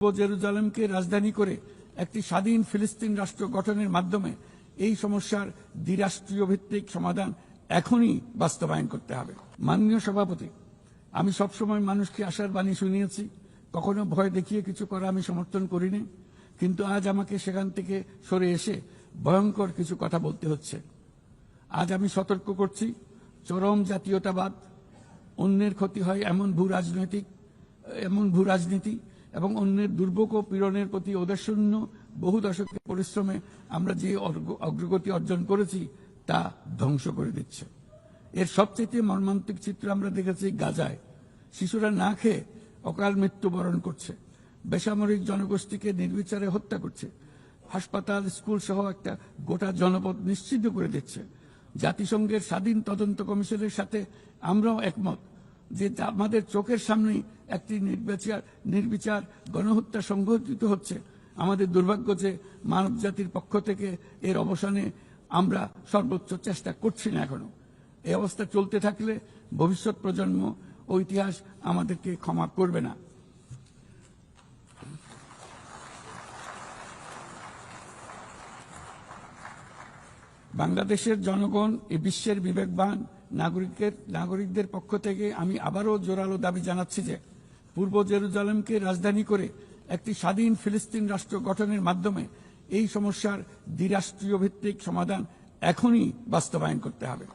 জেরুজালেমকে রাজধানী করে একটি স্বাধীন ফিলিস্তিন রাষ্ট্র গঠনের মাধ্যমে এই সমস্যার দ্বিরাষ্ট্রীয় ভিত্তিক সমাধান এখনই বাস্তবায়ন করতে হবে। মাননীয় সভাপতি, আমি সবসময় মানুষকে আশার বাণী শুনিয়েছি, কখনো ভয় দেখিয়ে কিছু করা আমি সমর্থন করিনি, কিন্তু আজ আমাকে সেখান থেকে সরে এসে ভয়ঙ্কর কিছু কথা বলতে হচ্ছে। আজ আমি সতর্ক করছি, চরম জাতীয়তাবাদ, অন্যের ক্ষতি হয় এমন ভূ রাজনৈতিক এমন ভূ রাজনীতি এবং অন্যের দুর্ভোগ ও পীড়নের প্রতি ওদেশূন্য বহু দশকের পরিশ্রমে আমরা যে অগ্রগতি অর্জন করেছি, তা ধ্বংস করে দিচ্ছে। এর সবচেয়ে মর্মান্তিক চিত্র আমরা দেখেছি গাজায়। শিশুরা না খেয়ে অকাল মৃত্যুবরণ করছে। বেসামরিক জনগোষ্ঠীকে নির্বিচারে হত্যা করছে। হাসপাতাল স্কুল সহ একটা গোটা জনপদ নিশ্চিন্ন করে দিচ্ছে। জাতিসংঘের স্বাধীন তদন্ত কমিশনের সাথে আমরাও একমত। যে আমাদের চোখের সামনেই একটি নির্বিচার নির্বিচার গণহত্যা সংঘটিত হচ্ছে। আমাদের দুর্ভাগ্য যে মানব জাতির পক্ষ থেকে এর অবসানে আমরা সর্বোচ্চ চেষ্টা করছি না এখনও। এই অবস্থা চলতে থাকলে ভবিষ্যৎ প্রজন্ম ও ইতিহাস আমাদেরকে ক্ষমা করবে না। বাংলাদেশের জনগণ এই বিশ্বের বিবেকবান নাগরিকের, নাগরিকদের পক্ষ থেকে আমি আবারও জোরালো দাবি জানাচ্ছি যে পূর্ব জেরুজালেমকে রাজধানী করে একটি স্বাধীন ফিলিস্তিন রাষ্ট্র গঠনের মাধ্যমে এই সমস্যার দ্বিরাষ্ট্রীয় ভিত্তিক সমাধান এখনই বাস্তবায়ন করতে হবে।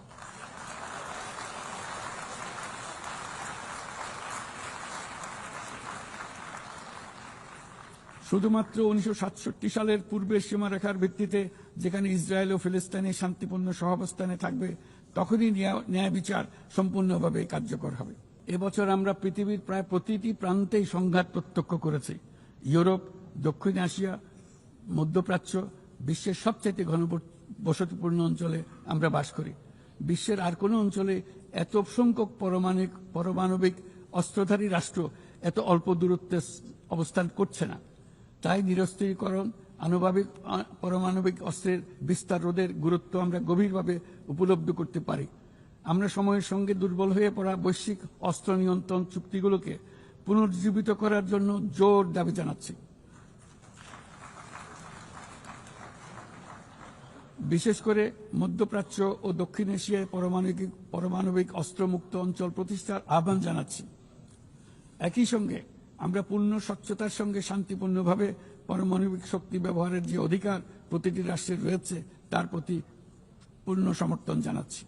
শুধুমাত্র উনিশশো সাতষট্টি সালের পূর্বের সীমারেখার ভিত্তিতে যেখানে ইসরায়েল ও ফিলিস্তিনি শান্তিপূর্ণ সহাবস্থানে থাকবে তখনই ন্যায়- বিচার সম্পূর্ণভাবে কার্যকর হবে। এবছর আমরা পৃথিবীর প্রায় প্রতিটি প্রান্তেই সংঘাত প্রত্যক্ষ করেছি। ইউরোপ, দক্ষিণ এশিয়া, মধ্যপ্রাচ্য, বিশ্বের সবচেয়ে ঘনবসতিপূর্ণ অঞ্চলে আমরা বাস করি। বিশ্বের আর কোনো অঞ্চলে এত সংখ্যক পরমাণিক পারমাণবিক অস্ত্রধারী রাষ্ট্র এত অল্প দূরত্বে অবস্থান করছে না। তাই নিরস্ত্রীকরণ আনুভাবিক পারমাণবিক অস্ত্রের বিস্তার রোধের গুরুত্ব আমরা গভীরভাবে উপলব্ধি করতে পারি। আমরা সময়ের সঙ্গে দুর্বল হয়ে পড়া বৈশ্বিক অস্ত্র নিয়ন্ত্রণ চুক্তিগুলোকে পুনর্জীবিত করার জন্য জোর দাবি জানাচ্ছি। বিশেষ করে মধ্যপ্রাচ্য ও দক্ষিণ এশিয়ায় পারমাণবিক পারমাণবিক অস্ত্রমুক্ত অঞ্চল প্রতিষ্ঠার আহ্বান জানাচ্ছি। একই সঙ্গে আমরা পূর্ণ স্বচ্ছতার সঙ্গে শান্তিপূর্ণভাবে পারমাণবিক শক্তি ব্যবহারের যে অধিকার প্রতিটি রাষ্ট্রের রয়েছে, তার প্রতি পূর্ণ সমর্থন জানাচ্ছি।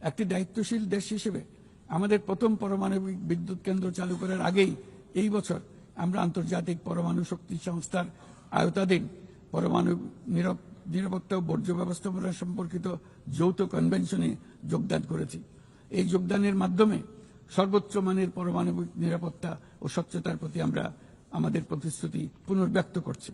একটি দায়িত্বশীল দেশ হিসেবে আমাদের প্রথম পারমাণবিক বিদ্যুৎ কেন্দ্র চালু করার আগেই এই বছর আমরা আন্তর্জাতিক পরমাণু শক্তি সংস্থার আয়তাধীন পরমাণু নিরাপ- নিরাপত্তা ও বর্জ্য ব্যবস্থাপনা সম্পর্কিত যৌথ কনভেনশনে যোগদান করেছি। এই যোগদানের মাধ্যমে সর্বোচ্চ মানের পারমাণবিক নিরাপত্তা ও স্বচ্ছতার প্রতি আমরা আমাদের প্রতিশ্রুতি পুনর্ব্যক্ত করছি।